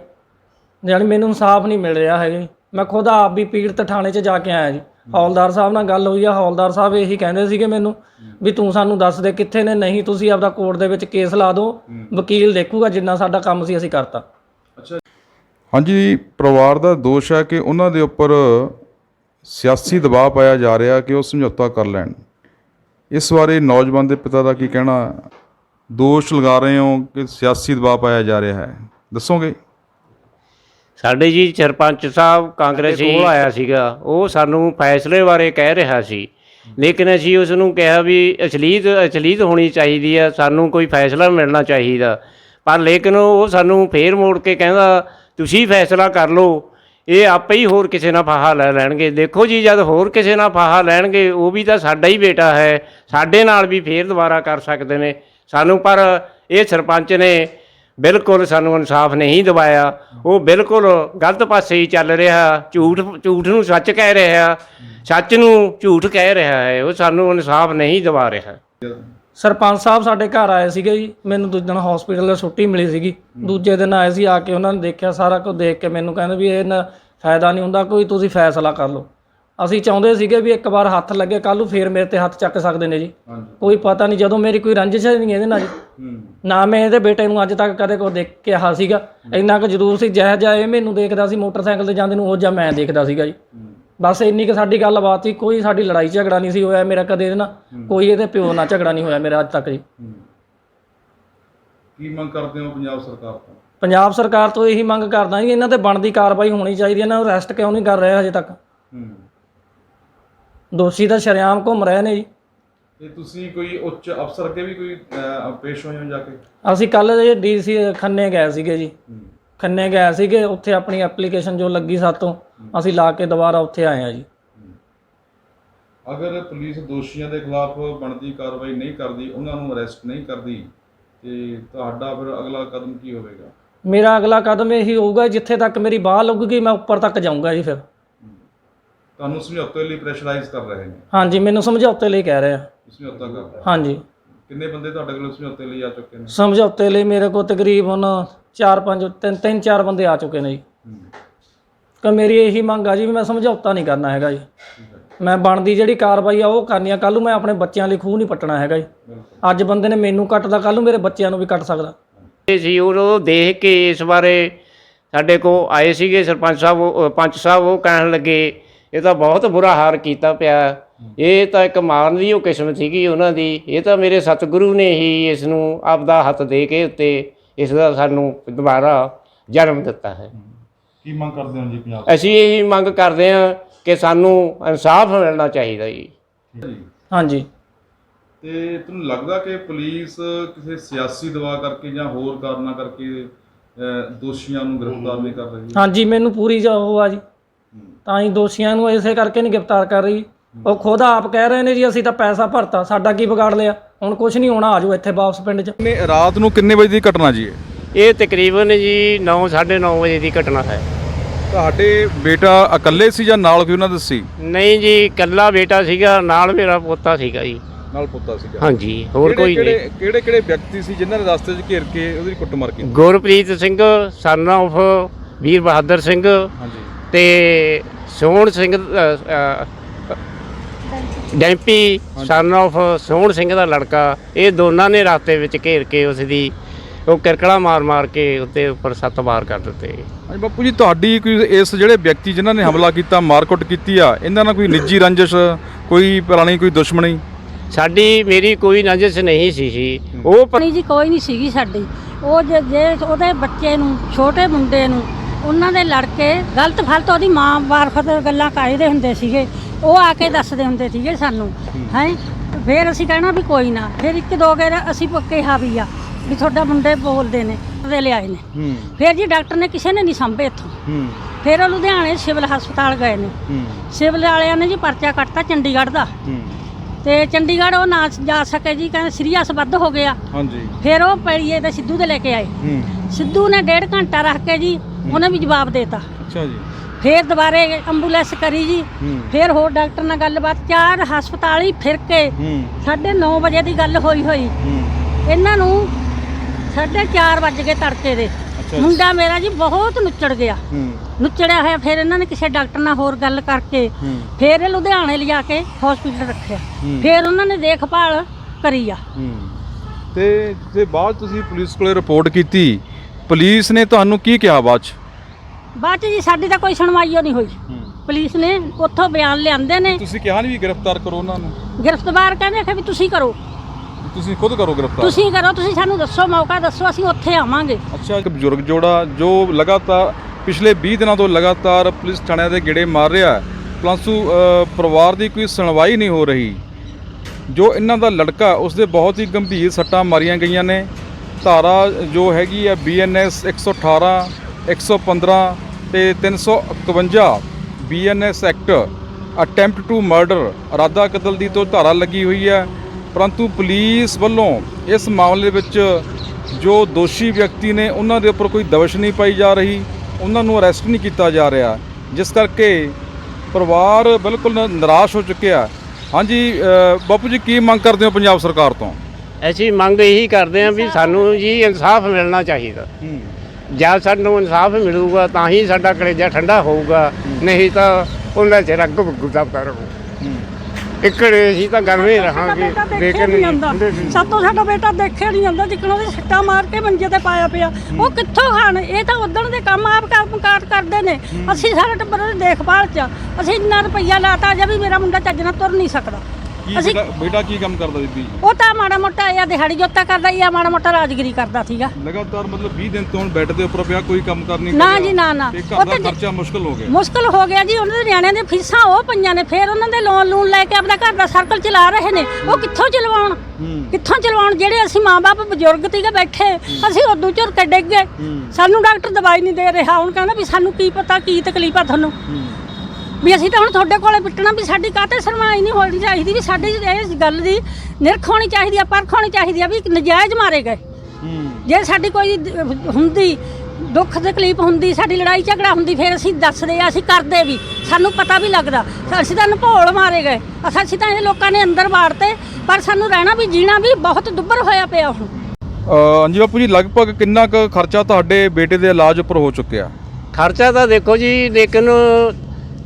ਜਾਣੀ ਮੈਨੂੰ ਇਨਸਾਫ ਨਹੀਂ ਮਿਲ ਰਿਹਾ ਹੈਗਾ ਜੀ। ਮੈਂ ਖੁਦ ਆਪ ਵੀ ਪੀੜਤ ਥਾਣੇ 'ਚ ਜਾ ਕੇ ਆਇਆ ਜੀ। ਹੌਲਦਾਰ ਸਾਹਿਬ ਨਾਲ ਗੱਲ ਹੋਈ ਆ, ਹੌਲਦਾਰ ਸਾਹਿਬ ਇਹੀ ਕਹਿੰਦੇ ਸੀਗੇ ਮੈਨੂੰ ਵੀ ਤੂੰ ਸਾਨੂੰ ਦੱਸ ਦੇ ਕਿੱਥੇ ਨੇ, ਨਹੀਂ ਤੁਸੀਂ ਆਪਦਾ ਕੋਰਟ ਦੇ ਵਿੱਚ ਕੇਸ ਲਾ ਦਿਓ, ਵਕੀਲ ਦੇਖੂਗਾ ਜਿੰਨਾ ਸਾਡਾ ਕੰਮ ਸੀ ਅਸੀਂ ਕਰਤਾ। ਹਾਂਜੀ, ਪਰਿਵਾਰ ਦਾ ਦੋਸ਼ ਹੈ ਕਿ ਉਹਨਾਂ ਦੇ ਉੱਪਰ ਸਿਆਸੀ ਦਬਾਅ ਪਾਇਆ ਜਾ ਰਿਹਾ ਕਿ ਉਹ ਸਮਝੌਤਾ ਕਰ ਲੈਣ। ਇਸ ਬਾਰੇ ਨੌਜਵਾਨ ਦੇ ਪਿਤਾ ਦਾ ਕੀ ਕਹਿਣਾ? ਦੋਸ਼ ਲਗਾ ਰਹੇ ਹੋ ਕਿ ਸਿਆਸੀ ਦਬਾਅ ਪਾਇਆ ਜਾ ਰਿਹਾ ਹੈ। ਦੱਸੋਗੇ? ਸਾਡੇ ਜੀ ਸਰਪੰਚ ਸਾਹਿਬ ਕਾਂਗਰਸੀ ਕੋਲ ਆਇਆ ਸੀਗਾ। ਉਹ ਸਾਨੂੰ ਫੈਸਲੇ ਬਾਰੇ ਕਹਿ ਰਿਹਾ ਸੀ। ਲੇਕਿਨ ਅਸੀਂ ਉਸ ਨੂੰ ਕਿਹਾ ਵੀ ਅਸਲੀਤ ਅਸਲੀਤ ਹੋਣੀ ਚਾਹੀਦੀ ਆ ਸਾਨੂੰ ਕੋਈ ਫੈਸਲਾ ਮਿਲਣਾ ਚਾਹੀਦਾ। ਪਰ ਲੇਕਿਨ ਉਹ ਸਾਨੂੰ ਫੇਰ ਮੋੜ ਕੇ ਕਹਿੰਦਾ ਤੁਸੀਂ ਫੈਸਲਾ ਕਰ ਲਓ। ਇਹ ਆਪੇ ਹੀ ਹੋਰ ਕਿਸੇ ਨਾਲ ਫਾਹਾ ਲੈ ਲੈਣਗੇ। ਦੇਖੋ ਜੀ ਜਦ ਹੋਰ ਕਿਸੇ ਨਾਲ ਫਾਹਾ ਲੈਣਗੇ ਉਹ ਵੀ ਤਾਂ ਸਾਡਾ ਹੀ ਬੇਟਾ ਹੈ। ਸਾਡੇ ਨਾਲ ਵੀ ਫੇਰ ਦੁਬਾਰਾ ਕਰ ਸਕਦੇ ਨੇ। ਸਾਨੂੰ ਪਰ ਇਹ ਸਰਪੰਚ ਨੇ ਬਿਲਕੁਲ ਸਾਨੂੰ ਇਨਸਾਫ ਨਹੀਂ ਦਿਵਾਇਆ। ਉਹ ਬਿਲਕੁਲ ਗਲਤ ਪਾਸੇ ਹੀ ਚੱਲ ਰਿਹਾ। ਝੂਠ ਝੂਠ ਨੂੰ ਸੱਚ ਕਹਿ ਰਿਹਾ। ਸੱਚ ਨੂੰ ਝੂਠ ਕਹਿ ਰਿਹਾ ਹੈ। ਉਹ ਸਾਨੂੰ ਇਨਸਾਫ ਨਹੀਂ ਦਿਵਾ ਰਿਹਾ। ਸਰਪੰਚ ਸਾਹਿਬ ਸਾਡੇ ਘਰ ਆਏ ਸੀਗੇ ਜੀ। ਮੈਨੂੰ ਦੂਜੇ ਦਿਨ ਹਸਪੀਟਲ ਤੋਂ ਛੁੱਟੀ ਮਿਲੀ ਸੀਗੀ। ਦੂਜੇ ਦਿਨ ਆਏ ਸੀ, ਆ ਕੇ ਉਹਨਾਂ ਨੇ ਦੇਖਿਆ ਸਾਰਾ ਕੁਝ ਦੇਖ ਕੇ ਮੈਨੂੰ ਕਹਿੰਦੇ ਵੀ ਇਹ ਨਾ ਫਾਇਦਾ ਨਹੀਂ ਹੁੰਦਾ, ਕੋਈ ਤੁਸੀਂ ਫੈਸਲਾ ਕਰ ਲਓ। ਅਸੀਂ ਚਾਹੁੰਦੇ ਸੀਗੇ ਵੀ ਇੱਕ ਵਾਰ ਹੱਥ ਲੱਗੇ ਕੱਲ ਨੂੰ ਫੇਰ ਮੇਰੇ ਤੇ ਹੱਥ ਚੱਕ ਸਕਦੇ ਨੇ ਜੀ। ਹਾਂਜੀ। ਕੋਈ ਪਤਾ ਨਹੀਂ ਜਦੋਂ ਮੇਰੀ ਕੋਈ ਰੰਜਿਸ਼ ਨਹੀਂ ਇਹਦੇ ਨਾਲ ਜੀ। ਹੂੰ। ਨਾ ਮੈਂ ਇਹਦੇ ਬੇਟੇ ਨੂੰ ਅੱਜ ਤੱਕ ਕਦੇ ਕੋ ਦੇਖ ਕੇ ਆਹਾ ਸੀਗਾ। ਇੰਨਾ ਕੁ ਜ਼ਰੂਰ ਸੀ ਜਿਹੋ ਜਿਹਾ ਇਹ ਮੈਨੂੰ ਦੇਖਦਾ ਸੀ ਮੋਟਰਸਾਈਕਲ ਤੇ ਜਾਂਦੇ ਨੂੰ ਉਹ ਜਿਹਾ ਮੈਂ ਦੇਖਦਾ ਸੀਗਾ ਜੀ। ਬਸ ਇੰਨੀ ਕੁ ਸਾਡੀ ਗੱਲਬਾਤ ਸੀ ਕੋਈ ਸਾਡੀ ਲੜਾਈ ਝਗੜਾ ਨਹੀਂ ਸੀ ਹੋਇਆ ਮੇਰਾ ਕਦੇ ਇਹਦੇ ਨਾਲ। ਕੋਈ ਇਹਦੇ ਪਿਓ ਨਾਲ ਝਗੜਾ ਨਹੀਂ ਹੋਇਆ ਮੇਰਾ ਅੱਜ ਤੱਕ ਜੀ। ਹੂੰ। ਕੀ ਮੰਗ ਕਰਦੇ ਹੋ ਪੰਜਾਬ ਸਰਕਾਰ ਤੋਂ? ਪੰਜਾਬ ਸਰਕਾਰ ਤੋਂ ਇਹੀ ਮੰਗ ਕਰਦਾ ਜੀ ਇਹਨਾਂ ਤੇ ਬਣਦੀ ਕਾਰਵਾਈ ਹੋਣੀ ਚਾਹੀਦੀ ਹੈ ਇਹਨਾਂ ਨੂੰ ਅਰੈਸਟ ਕਿਉਂ ਨਹੀਂ ਕਰ ਰਹੇ ਹਜੇ ਤੱਕ? ਹੂੰ। ਦੋਸ਼ੀ ਤਾਂ ਸ਼ਰੇਆਮ ਘੁੰਮ ਰਹੇ ਨੇ ਜੀ। ਤੇ ਤੁਸੀਂ ਕੋਈ ਉੱਚ ਅਫਸਰ ਅੱਗੇ ਵੀ ਕੋਈ ਅਹ, ਪੇਸ਼ ਹੋਏ ਹੋ ਜਾ ਕੇ? ਅਸੀਂ ਕੱਲ ਜੇ ਡੀਸੀ ਖੰਨੇ ਗਏ ਸੀਗੇ ਜੀ। ਖੰਨੇ ਗਏ ਸੀਗੇ ਉੱਥੇ ਆਪਣੀ ਐਪਲੀਕੇਸ਼ਨ ਜੋ ਲੱਗੀ ਸਾਤੋਂ ਅਸੀਂ ਲਾ ਕੇ ਦੁਬਾਰਾ ਉੱਥੇ ਆਏ ਆ ਜੀ। ਅਗਰ ਪੁਲਿਸ ਦੋਸ਼ੀਆਂ ਦੇ ਖਿਲਾਫ ਬਣਦੀ ਕਾਰਵਾਈ ਨਹੀਂ ਕਰਦੀ ਉਹਨਾਂ ਨੂੰ ਅਰੈਸਟ ਨਹੀਂ ਕਰਦੀ ਤੇ ਤੁਹਾਡਾ ਫਿਰ ਅਗਲਾ ਕਦਮ ਕੀ ਹੋਵੇਗਾ? ਮੇਰਾ ਅਗਲਾ ਕਦਮ ਇਹੀ ਹੋਊਗਾ ਜਿੱਥੇ ਤੱਕ ਮੇਰੀ ਬਾਹ ਲੱਗੂਗੀ ਮੈਂ ਉੱਪਰ ਤੱਕ ਜਾਊਂਗਾ ਜੀ ਫਿਰ। ਤੁਹਾਨੂੰ ਸਮਝੌਤੇ ਲਈ ਪ੍ਰੈਸ਼ਰਾਈਜ਼ ਕਰ ਰਹੇ ਨੇ? ਹਾਂਜੀ ਮੈਨੂੰ ਸਮਝੌਤੇ ਲਈ ਕਹਿ ਰਹੇ ਆ। ਸਮਝੌਤਾ ਕਰ ਰਹੇ ਹਾਂਜੀ। ਕਿੰਨੇ ਬੰਦੇ ਤੁਹਾਡੇ ਕੋਲ ਸਮਝੌਤੇ ਲਈ ਆ ਚੁੱਕੇ ਨੇ? ਸਮਝੌਤੇ ਲਈ ਮੇਰੇ ਕੋਲ ਤਕਰੀਬਨ 4-5 ਤਿੰਨ ਤਿੰਨ ਚਾਰ ਬੰਦੇ ਆ ਚੁੱਕੇ ਨੇ ਜੀ। ਕਿ ਮੇਰੀ ਇਹੀ ਮੰਗ ਆ ਜੀ ਵੀ ਮੈਂ ਸਮਝੌਤਾ ਨਹੀਂ ਕਰਨਾ ਹੈਗਾ ਜੀ। ਮੈਂ ਬਣਦੀ ਜਿਹੜੀ ਕਾਰਵਾਈ ਆ ਉਹ ਕਰਨੀ ਆ ਕੱਲ ਨੂੰ ਮੈਂ ਆਪਣੇ ਬੱਚਿਆਂ ਲਈ ਖੂਹ ਨਹੀਂ ਪੱਟਣਾ ਹੈਗਾ ਜੀ। ਅੱਜ ਬੰਦੇ ਨੇ ਮੈਨੂੰ ਕੱਟਦਾ ਕੱਲ ਨੂੰ ਮੇਰੇ ਬੱਚਿਆਂ ਨੂੰ ਵੀ ਕੱਟ ਸਕਦਾ। ਇਹ ਸੀ ਉਹ ਦੇਖ ਕੇ ਇਸ ਬਾਰੇ ਸਾਡੇ ਕੋ ਆਏ ਸੀਗੇ ਸਰਪੰਚ ਸਾਹਿਬ ਪੰਚ ਸਾਹਿਬ ਉਹ ਕਹਿਣ ਲੱਗੇ ਇਹ ਤਾਂ ਬਹੁਤ ਬੁਰਾ ਹਾਲ ਕੀਤਾ ਪਿਆ। ਇਹ ਤਾਂ ਇੱਕ ਮਾਰਨ ਦੀ ਉਹ ਕਿਸਮ ਸੀਗੀ ਉਹਨਾਂ ਦੀ। ਇਹ ਤਾਂ ਮੇਰੇ ਸਤਿਗੁਰੂ ਨੇ ਹੀ ਇਸ ਨੂੰ ਆਪਦਾ ਹੱਥ ਦੇ ਕੇ ਉੱਤੇ ਇਸ ਦਾ ਸਾਨੂੰ ਦੁਬਾਰਾ ਜਨਮ ਦਿੱਤਾ ਹੈ। ਕੀ ਮੰਗ ਕਰਦੇ ਹੋ ਜੀ ਪੰਜਾਬ ਅਸੀਂ ਇਹੀ ਮੰਗ ਕਰਦੇ ਹਾਂ ਕਿ ਸਾਨੂੰ ਇਨਸਾਫ ਮਿਲਣਾ ਚਾਹੀਦਾ ਜੀ। ਹਾਂਜੀ। ਤੇ ਤੁਹਾਨੂੰ ਲੱਗਦਾ ਕਿ ਪੁਲਿਸ ਕਿਸੇ ਸਿਆਸੀ ਦਬਾਅ ਕਰਕੇ ਜਾਂ ਹੋਰ ਕਾਰਨਾਂ ਕਰਕੇ ਦੋਸ਼ੀਆਂ ਨੂੰ ਗ੍ਰਿਫਤਾਰ ਨਹੀਂ ਕਰ ਰਹੀ? ਹਾਂਜੀ ਮੈਨੂੰ ਪੂਰੀ ਜੋ ਉਹ ਆ ਜੀ। ਤਾਂ ਹੀ ਦੋਸ਼ੀਆਂ ਨੂੰ ਇਸੇ ਕਰਕੇ ਨਹੀਂ ਗ੍ਰਿਫਤਾਰ ਕਰ ਰਹੀ। ਉਹ ਖੁਦ ਆਪ ਕਹਿ ਰਹੇ ਨੇ ਜੀ ਅਸੀਂ ਤਾਂ ਪੈਸਾ ਭਰਤਾ ਸਾਡਾ ਕੀ ਵਿਗਾੜ ਲਿਆ? ਹੁਣ ਕੁਝ ਨਹੀਂ ਹੋਣਾ ਆਜੋ ਇੱਥੇ ਵਾਪਸ ਪਿੰਡ 'ਚ। ਨੇ ਰਾਤ ਨੂੰ ਕਿੰਨੇ ਵਜੇ ਦੀ ਘਟਨਾ ਜੀ ਇਹ? ਇਹ ਤਕਰੀਬਨ ਜੀ 9:30 ਵਜੇ ਦੀ ਘਟਨਾ ਹੈ। ਤੁਹਾਡੇ ਬੇਟਾ ਇਕੱਲੇ ਸੀ ਜਾਂ ਨਾਲ ਕੋਈ ਉਹਨਾਂ ਦੇ ਸੀ? ਨਹੀਂ ਜੀ ਇਕੱਲਾ ਬੇਟਾ ਸੀਗਾ ਨਾਲ ਮੇਰਾ ਪੋਤਾ ਸੀਗਾ ਜੀ। ਨਾਲ ਪੁੱਤਾ ਸੀਗਾ। ਹਾਂਜੀ ਹੋਰ ਕੋਈ ਨਹੀਂ। ਕਿਹੜੇ ਕਿਹੜੇ ਵਿਅਕਤੀ ਸੀ ਜਿਨ੍ਹਾਂ ਨੇ ਰਸਤੇ 'ਚ ਘੇਰ ਕੇ ਉਹਦੀ ਕੁੱਟਮਾਰ ਕੀਤੀ? ਗੁਰਪ੍ਰੀਤ ਸਿੰਘ ਸਨ ਆਫ ਵੀਰ ਬਹਾਦਰ ਸਿੰਘ ਹਾਂਜੀ। ਤੇ ਸੋਹਣ ਸਿੰਘ ਅ, ਅ, ਡੈਂਪੀ ਸਨ ਆਫ ਸੋਹਣ ਸਿੰਘ ਦਾ ਲੜਕਾ ਇਹ ਦੋਨਾਂ ਨੇ ਰਸਤੇ ਵਿੱਚ ਘੇਰ ਕੇ ਉਸ ਦੀ ਉਹ ਕਿਰਕੜਾ ਮਾਰ ਮਾਰ ਕੇ ਉੱਤੇ ਉੱਪਰ ਸੱਤ ਵਾਰ ਕਰ ਦਿੱਤੇ। ਹਾਂਜੀ ਬਾਪੂ ਜੀ ਤੁਹਾਡੀ ਕੋਈ ਇਸ ਜਿਹੜੇ ਵਿਅਕਤੀ ਜਿਨ੍ਹਾਂ ਨੇ ਹਮਲਾ ਕੀਤਾ ਮਾਰਕੁੱਟ ਕੀਤੀ ਆ ਇਹਨਾਂ ਨਾਲ ਕੋਈ ਨਿੱਜੀ ਰੰਜਿਸ਼ ਕੋਈ ਪੁਰਾਣੀ ਕੋਈ ਦੁਸ਼ਮਣੀ? ਸਾਡੀ ਮੇਰੀ ਕੋਈ ਨਜਿਸ ਨਹੀਂ ਸੀ ਜੀ। ਉਹ ਪ- ਨਹੀਂ ਜੀ ਕੋਈ ਨਹੀਂ ਸੀਗੀ ਸਾਡੀ। ਉਹ ਜੇ ਜੇ ਉਹਦੇ ਬੱਚੇ ਨੂੰ ਛੋਟੇ ਮੁੰਡੇ ਨੂੰ ਉਹਨਾਂ ਦੇ ਲੜਕੇ ਗਲਤ ਫਲਤ ਉਹਦੀ ਮਾਂ ਵਾਰਫਤ ਗੱਲਾਂ ਕਾਇਦੇ ਹੁੰਦੇ ਸੀਗੇ। ਉਹ ਆ ਕੇ ਦੱਸਦੇ ਹੁੰਦੇ ਸੀਗੇ ਸਾਨੂੰ ਹੈ? ਫਿਰ ਅਸੀਂ ਕਹਿਣਾ ਵੀ ਕੋਈ ਨਾ ਫਿਰ ਇੱਕ ਦੋ ਗੇਰ ਅਸੀਂ ਕਿਹਾ ਵੀ ਆ ਵੀ ਤੁਹਾਡਾ ਮੁੰਡੇ ਬੋਲਦੇ ਨੇ ਉਹਦੇ ਲਿਆਏ ਨੇ। ਹੂੰ। ਫਿਰ ਜੀ ਡਾਕਟਰ ਨੇ ਕਿਸੇ ਨੇ ਨਹੀਂ ਸੰਭੇ ਇੱਥੋਂ। ਹੂੰ। ਫਿਰ ਉਹ ਲੁਧਿਆਣੇ ਸਿਵਲ ਹਸਪਤਾਲ ਗਏ ਨੇ। ਹੂੰ। ਸਿਵਲ ਵਾਲਿਆਂ ਨੇ ਜੀ ਪਰਚਾ ਕੱਟਤਾ ਚੰਡੀਗੜ੍ਹ ਦਾ। ਹੂੰ। ਤੇ ਚੰਡੀਗੜ੍ਹ ਉਹ ਨਾ ਜਾ ਸਕੇ ਜੀ ਕਹਿੰਦੇ ਸੀਰੀਅਸ ਵੱਧ ਹੋ ਗਿਆ। ਹਾਂਜੀ। ਫਿਰ ਉਹ ਪੜੀਏ ਤੇ ਸਿੱਧੂ ਦੇ ਲੈ ਕੇ ਆਏ। ਹੂੰ। ਸਿੱਧੂ ਨੇ ਡੇਢ ਘੰਟਾ ਰੱਖ ਕੇ ਜੀ ਉਹਨੇ ਵੀ ਜਵਾਬ ਦੇਤਾ। ਅੱਛਾ ਜੀ। ਫਿਰ ਦੁਬਾਰੇ ਐਂਬੂਲੈਂਸ ਕਰੀ ਜੀ। ਫਿਰ ਹੋਰ ਡਾਕਟਰ ਨਾਲ ਗੱਲਬਾਤ ਚਾਰ ਹਸਪਤਾਲ ਹੀ ਫਿਰ ਕੇ ਹੂੰ। 9:30 ਵਜੇ ਦੀ ਗੱਲ ਹੋਈ ਹੋਈ। ਇਹਨਾਂ ਨੂੰ 4:30 ਵੱਜ ਗਏ ਤੜਕੇ ਦੇ। ਮੁੰਡਾ ਮੇਰਾ ਜੀ ਬਹੁਤ ਨੁੱਚੜ ਗਿਆ। ਨੁੱਚੜਿਆ ਹੋਇਆ ਫਿਰ ਇਹਨਾਂ ਨੇ ਕਿਸੇ ਡਾਕਟਰ ਨਾਲ ਹੋਰ ਗੱਲ ਕਰਕੇ ਫਿਰ ਇਹ ਲੁਧਿਆਣੇ ਲਿਜਾ ਕੇ ਹਸਪੀਟਲ ਰੱਖਿਆ। ਫਿਰ ਉਹਨਾਂ ਨੇ ਦੇਖਭਾਲ ਕਰੀ ਆ। ਤੇ ਤੇ ਬਾਅਦ ਤੁਸੀਂ ਪੁਲਿਸ ਕੋਲੇ ਰਿਪੋਰਟ ਕੀਤੀ। ਪੁਲਿਸ ਨੇ ਤੁਹਾਨੂੰ ਕੀ ਕਿਹਾ ਬਾਅਦ ਚ? ਬਾਅਦ ਚ ਜੀ ਸਾਡੀ ਤਾਂ ਕੋਈ ਸੁਣਵਾਈ ਓ ਨਹੀਂ ਹੋਈ। ਪੁਲਿਸ ਨੇ ਉੱਥੋਂ ਬਿਆਨ ਲਿਆਂਦੇ ਨੇ। ਤੁਸੀਂ ਕਿਹਾ ਨਹੀਂ ਵੀ ਗ੍ਰਿਫਤਾਰ ਕਰੋ ਉਹਨਾਂ ਨੂੰ? ਗ੍ਰਿਫਤਾਰ ਕਹਿੰਦੇ ਕਿ ਵੀ ਤੁਸੀਂ ਕਰੋ। ਤੁਸੀਂ ਖੁਦ ਕਰੋ ਗ੍ਰਿਫਤਾਰ? ਤੁਸੀਂ ਕਰੋ ਤੁਸੀਂ ਸਾਨੂੰ ਦੱਸੋ ਮੌਕਾ ਦੱਸੋ ਅਸੀਂ ਉੱਥੇ ਆਵਾਂਗੇ। ਅੱਛਾ ਇੱਕ ਬਜ਼ੁਰਗ ਜੋੜਾ ਜੋ ਲਗਾਤਾਰ ਪਿਛਲੇ 20 ਦਿਨਾਂ ਤੋਂ ਲਗਾਤਾਰ ਪੁਲਿਸ ਥਾਣਿਆਂ ਦੇ ਗੇੜੇ ਮਾਰ ਰਿਹਾ ਹੈ ਅ, ਪਰਿਵਾਰ ਦੀ ਕੋਈ ਸੁਣਵਾਈ ਨਹੀਂ ਹੋ ਰਹੀ। ਜੋ ਇਹਨਾਂ ਦਾ ਲੜਕਾ ਉਸ ਦੇ ਬਹੁਤ ਹੀ ਗੰਭੀਰ ਸੱਟਾਂ ਮਾਰੀਆਂ ਗਈਆਂ ਨੇ। ਧਾਰਾ ਜੋ ਹੈਗੀ ਹੈ ਬੀਐਨਐਸ 118 115 ਤੇ 351 BNS act attempt to murder ਅਰਾਦਾ ਕਤਲ ਦੀ ਤੋਂ ਧਾਰਾ ਲੱਗੀ ਹੋਈ ਹੈ। ਪਰੰਤੂ ਪੁਲਿਸ ਵੱਲੋਂ ਇਸ ਮਾਮਲੇ ਵਿੱਚ ਜੋ ਦੋਸ਼ੀ ਵਿਅਕਤੀ ਨੇ ਉਹਨਾਂ ਦੇ ਉੱਪਰ ਕੋਈ ਦਵਸ਼ ਨਹੀਂ ਪਾਈ ਜਾ ਰਹੀ, ਉਹਨਾਂ ਨੂੰ ਅਰੈਸਟ ਨਹੀਂ ਕੀਤਾ ਜਾ ਰਿਹਾ। ਜਿਸ ਕਰਕੇ ਪਰਿਵਾਰ ਬਿਲਕੁਲ ਨ- ਨਿਰਾਸ਼ ਹੋ ਚੁੱਕਿਆ। ਹਾਂਜੀ ਬਾਪੂ ਜੀ, ਕੀ ਮੰਗ ਕਰਦੇ ਹੋ ਪੰਜਾਬ ਸਰਕਾਰ ਤੋਂ? ਅਸੀਂ ਮੰਗ ਇਹੀ ਕਰਦੇ ਹਾਂ ਵੀ ਸਾਨੂੰ ਜੀ ਇਨਸਾਫ ਮਿਲਣਾ ਚਾਹੀਦਾ। ਜਦ ਸਾਨੂੰ ਇਨਸਾਫ ਮਿਲੂਗਾ ਤਾਂ ਹੀ ਸਾਡਾ ਕਲੇਜਾ ਠੰਡਾ ਹੋਊਗਾ ਨਹੀਂ ਤਾਂ ਉਹਨਾਂ ਚ ਰੱਗ ਗੁੱਦਾ ਕਰੋ ਇਕੜੇ ਅਸੀਂ ਤਾਂ ਗਰਮੇ ਰਹਾਂਗੇ ਦੇਖੇ ਨਹੀਂ ਜਾਂਦਾ। ਸਾਤੋਂ ਸਾਡਾ ਬੇਟਾ ਦੇਖਿਆ ਨਹੀਂ ਜਾਂਦਾ ਜਿੱਕਣ ਉਹਦੇ ਸੱਟਾਂ ਮਾਰ ਕੇ ਮੰਜੇ ਤੇ ਪਾਇਆ ਪਿਆ। ਉਹ ਕਿੱਥੋਂ ਖਾਣ? ਇਹ ਤਾਂ ਉਦਣ ਦੇ ਕੰਮ ਆਪ ਕੰਮ ਕਾਰ ਕਰਦੇ ਨੇ। ਅਸੀਂ ਸਾਰਾ ਟੱਬਰ ਦੀ ਦੇਖਭਾਲ ਚ ਅਸੀਂ ਇੰਨਾ ਰੁਪਈਆ ਲਾਤਾ ਜੇ ਵੀ ਮੇਰਾ ਮੁੰਡਾ ਚੱਜ ਨਾਲ ਤੁਰ ਨਹੀਂ ਸਕਦਾ। ਕੀ ਅਸੀਂ ਬੇਟਾ ਬੇਟਾ ਕੀ ਕੰਮ ਕਰਦਾ ਬੀਬੀ? ਉਹ ਤਾਂ ਮਾੜਾ ਮੋਟਾ ਇਹ ਦਿਹਾੜੀ ਜੋਤਾ ਕਰਦਾ ਇਹ ਮਾੜਾ ਮੋਟਾ ਰਾਜਗਰੀ ਕਰਦਾ ਸੀਗਾ। ਲਗਾਤਾਰ ਮਤਲਬ 20 ਦਿਨ ਤੋਂ ਹੁਣ ਬੈੱਡ ਦੇ ਉੱਪਰ ਪਿਆ ਕੋਈ ਕੰਮ ਕਰ ਨਹੀਂ ਨਾ ਕਰ ਰਿਹਾ ਜੀ, ਨਾ, ਨਾ। ਤੇ ਉਹ ਘਰ ਦਾ ਤਾਂ ਜੇ- ਖਰਚਾ ਮੁਸ਼ਕਲ ਹੋ ਗਿਆ। ਮੁਸ਼ਕਲ ਹੋ ਗਿਆ ਜੀ ਉਹਨਾਂ ਦੇ ਨਿਆਣਿਆਂ ਦੀਆਂ ਫੀਸਾਂ ਉਹ ਪਈਆਂ ਨੇ ਫਿਰ ਉਹਨਾਂ ਦੇ ਲੋਨ ਲੂਨ ਲੈ ਕੇ ਆਪਣਾ ਘਰ ਦਾ ਸਰਕਲ ਚਲਾ ਰਹੇ ਨੇ। ਉਹ ਕਿੱਥੋਂ ਚਲਵਾਉਣ? ਕਿੱਥੋਂ ਚਲਵਾਉਣ? ਜਿਹੜੇ ਅਸੀਂ ਮਾਂ-ਬਾਪ ਬਜ਼ੁਰਗ ਤੀਗੇ ਬੈਠੇ ਅਸੀਂ ਉਦੋਂ ਝੁਰ ਕੇ ਡਿੱਗ ਗਏ। ਸਾਨੂੰ ਡਾਕਟਰ ਦਵਾਈ ਨਹੀਂ ਦੇ ਰਿਹਾ ਹੁਣ ਕਹਿੰਦਾ ਵੀ ਸਾਨੂੰ ਕੀ ਪਤਾ ਕੀ ਤਕਲੀਫ ਆ ਤੁਹਾਨੂੰ। ਵੀ ਅਸੀਂ ਤਾਂ ਹੁਣ ਤੁਹਾਡੇ ਕੋਲੇ ਪਿੱਟਣਾ ਵੀ ਸਾਡੀ ਕਾਹਤੇ ਸਰਮਾਈ ਨਹੀਂ ਹੋਣੀ ਚਾਹੀਦੀ ਵੀ ਸਾਡੀ ਇਸ ਗੱਲ ਦੀ ਨਿਰਖ ਹੋਣੀ ਚਾਹੀਦੀ ਆ ਪਰਖ ਹੋਣੀ ਚਾਹੀਦੀ ਆ ਵੀ ਨਜਾਇਜ਼ ਮਾਰੇ ਗਏ। ਜੇ ਸਾਡੀ ਕੋਈ ਹੁੰਦੀ ਦੁੱਖ ਤਕਲੀਫ ਹੁੰਦੀ ਸਾਡੀ ਲੜਾਈ ਝਗੜਾ ਹੁੰਦੀ ਫਿਰ ਅਸੀਂ ਦੱਸਦੇ ਆ ਅਸੀਂ ਕਰਦੇ ਵੀ ਸਾਨੂੰ ਪਤਾ ਵੀ ਲੱਗਦਾ ਅਸੀਂ ਤਾਂ ਨਭੋਲ ਮਾਰੇ ਗਏ ਅਸਾਂ- ਅਸੀਂ ਤਾਂ ਇਹ ਲੋਕਾਂ ਨੇ ਅੰਦਰ ਵਾੜਤੇ ਪਰ ਸਾਨੂੰ ਰਹਿਣਾ ਵੀ ਜੀਣਾ ਵੀ ਬਹੁਤ ਦੁੱਬਰ ਹੋਇਆ ਪਿਆ ਹੁਣ। ਹਾਂਜੀ ਬਾਪੂ ਜੀ ਲਗਭਗ ਕਿੰਨਾ ਕੁ ਖਰਚਾ ਤੁਹਾਡੇ ਬੇਟੇ ਦੇ ਇਲਾਜ ਉੱਪਰ ਹੋ ਚੁੱਕਿਆ? ਖਰਚਾ ਤਾਂ ਦੇਖੋ ਜੀ ਲੇਕਿਨ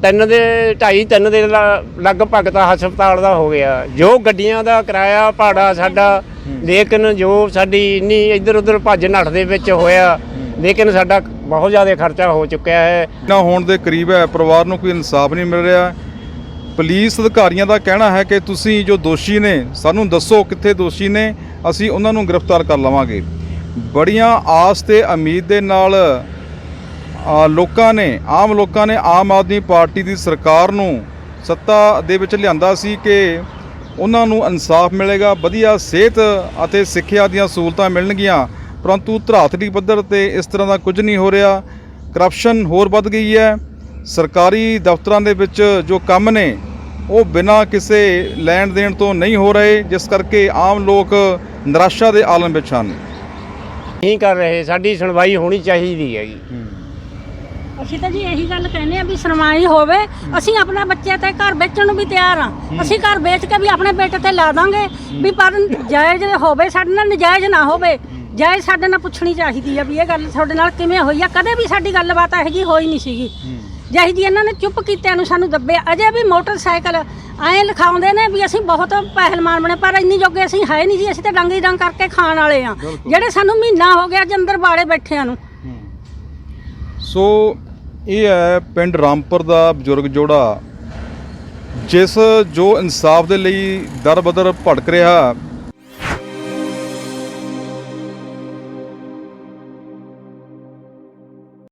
ਤਿੰਨ ਦੇ ਢਾਈ ਤਿੰਨ ਦੇ ਲ- ਲਗਭਗ ਤਾਂ ਹਸਪਤਾਲ ਦਾ ਹੋ ਗਿਆ। ਜੋ ਗੱਡੀਆਂ ਦਾ ਕਿਰਾਇਆ ਭਾੜਾ ਸਾਡਾ ਲੇਕਿਨ ਜੋ ਸਾਡੀ ਇੰਨੀ ਇੱਧਰ ਉੱਧਰ ਭੱਜ ਨੱਠ ਦੇ ਵਿੱਚ ਹੋਇਆ ਲੇਕਿਨ ਸਾਡਾ ਬਹੁਤ ਜ਼ਿਆਦਾ ਖਰਚਾ ਹੋ ਚੁੱਕਿਆ ਹੈ। ਨਾ ਹੋਣ ਦੇ ਕਰੀਬ ਹੈ ਪਰਿਵਾਰ ਨੂੰ ਕੋਈ ਇਨਸਾਫ ਨਹੀਂ ਮਿਲ ਰਿਹਾ। ਪੁਲਿਸ ਅਧਿਕਾਰੀਆਂ ਦਾ ਕਹਿਣਾ ਹੈ ਕਿ ਤੁਸੀਂ ਜੋ ਦੋਸ਼ੀ ਨੇ ਸਾਨੂੰ ਦੱਸੋ ਕਿੱਥੇ ਦੋਸ਼ੀ ਨੇ ਅਸੀਂ ਉਹਨਾਂ ਨੂੰ ਗ੍ਰਿਫਤਾਰ ਕਰ ਲਵਾਂਗੇ। ਬੜੀਆਂ ਆਸ ਤੇ ਉਮੀਦ ਦੇ ਨਾਲ ਲੋਕਾਂ ਨੇ ਆਮ ਲੋਕਾਂ ਨੇ ਆਮ ਆਦਮੀ ਪਾਰਟੀ ਦੀ ਸਰਕਾਰ ਨੂੰ ਸੱਤਾ ਦੇ ਵਿੱਚ ਲਿਆਂਦਾ ਸੀ ਕਿ ਉਹਨਾਂ ਨੂੰ ਇਨਸਾਫ ਮਿਲੇਗਾ ਵਧੀਆ ਸਿਹਤ ਅਤੇ ਸਿੱਖਿਆ ਦੀਆਂ ਸਹੂਲਤਾਂ ਮਿਲਣਗੀਆਂ। ਪਰੰਤੂ ਧਰਾਤਲੀ ਪੱਧਰ ਤੇ ਇਸ ਤਰ੍ਹਾਂ ਦਾ ਕੁਝ ਨਹੀਂ ਹੋ ਰਿਹਾ। ਕਰਪਸ਼ਨ ਹੋਰ ਵੱਧ ਗਈ ਹੈ। ਸਰਕਾਰੀ ਦਫ਼ਤਰਾਂ ਦੇ ਵਿੱਚ ਜੋ ਕੰਮ ਨੇ ਉਹ ਬਿਨਾਂ ਕਿਸੇ ਲੈਣ ਦੇਣ ਤੋਂ ਨਹੀਂ ਹੋ ਰਹੇ ਜਿਸ ਕਰਕੇ ਆਮ ਲੋਕ ਨਿਰਾਸ਼ਾ ਦੇ ਆਲਮ ਵਿੱਚ ਹਨ। ਨਹੀਂ ਕਰ ਰਹੇ ਸਾਡੀ ਸੁਣਵਾਈ ਹੋਣੀ ਚਾਹੀਦੀ ਹੈ ਜੀ। ਅਸੀਂ ਤਾਂ ਜੀ ਇਹੀ ਗੱਲ ਕਹਿੰਦੇ ਆ ਵੀ ਸਰਮਾਈ ਹੋਵੇ ਅਸੀਂ ਆਪਣੇ ਬੱਚੇ ਤੇ ਘਰ ਵੇਚਣ ਨੂੰ ਵੀ ਤਿਆਰ ਆ ਅਸੀਂ ਘਰ ਵੇਚ ਕੇ ਵੀ ਆਪਣੇ ਬੇਟੇ ਤੇ ਲਾ ਦਾਂਗੇ ਵੀ ਪਰ ਜਾਇਜ਼ ਹੋਵੇ ਸਾਡੇ ਨਾਲ ਨਜਾਇਜ਼ ਨਾ ਹੋਵੇ ਜਾਇਜ਼ ਸਾਡੇ ਨਾਲ ਪੁੱਛਣੀ ਚਾਹੀਦੀ ਆ ਵੀ ਇਹ ਗੱਲ ਤੁਹਾਡੇ ਨਾਲ ਕਿਵੇਂ ਹੋਈ ਆ? ਕਦੇ ਵੀ ਸਾਡੀ ਗੱਲਬਾਤ ਇਹੋ ਜਿਹੀ ਹੋਈ ਨਹੀਂ ਸੀਗੀ। ਜਿਹੀ ਜੀ ਇਹਨਾਂ ਨੇ ਚੁੱਪ ਕੀਤਿਆਂ ਨੂੰ ਸਾਨੂੰ ਦੱਬਿਆ। ਅਜੇ ਵੀ ਮੋਟਰਸਾਈਕਲ ਐਂ ਲਿਖਾਉਂਦੇ ਨੇ ਵੀ ਅਸੀਂ ਬਹੁਤ ਪਹਿਲਵਾਨ ਬਣੇ ਪਰ ਇੰਨੀ ਜੋਗੇ ਅਸੀਂ ਹੈ ਨਹੀਂ ਜੀ ਅਸੀਂ ਤਾਂ ਡੰਗੀ ਡੰਗ ਕਰਕੇ ਖਾਣ ਵਾਲੇ ਆ ਜਿਹੜੇ ਸਾਨੂੰ ਮਹੀਨਾ ਹੋ ਗਿਆ ਅੱਜ ਅੰਦਰ ਬਾੜੇ ਬੈਠਿਆਂ ਨੂੰ। ਸੋ ਇਹ ਹੈ ਪਿੰਡ ਰਾਮਪੁਰ ਦਾ ਬਜ਼ੁਰਗ ਜੋੜਾ, ਜਿਸ ਜੋ ਇਨਸਾਫ ਦੇ ਲਈ ਦਰ ਬਦਰ ਭਟਕ ਰਿਹਾ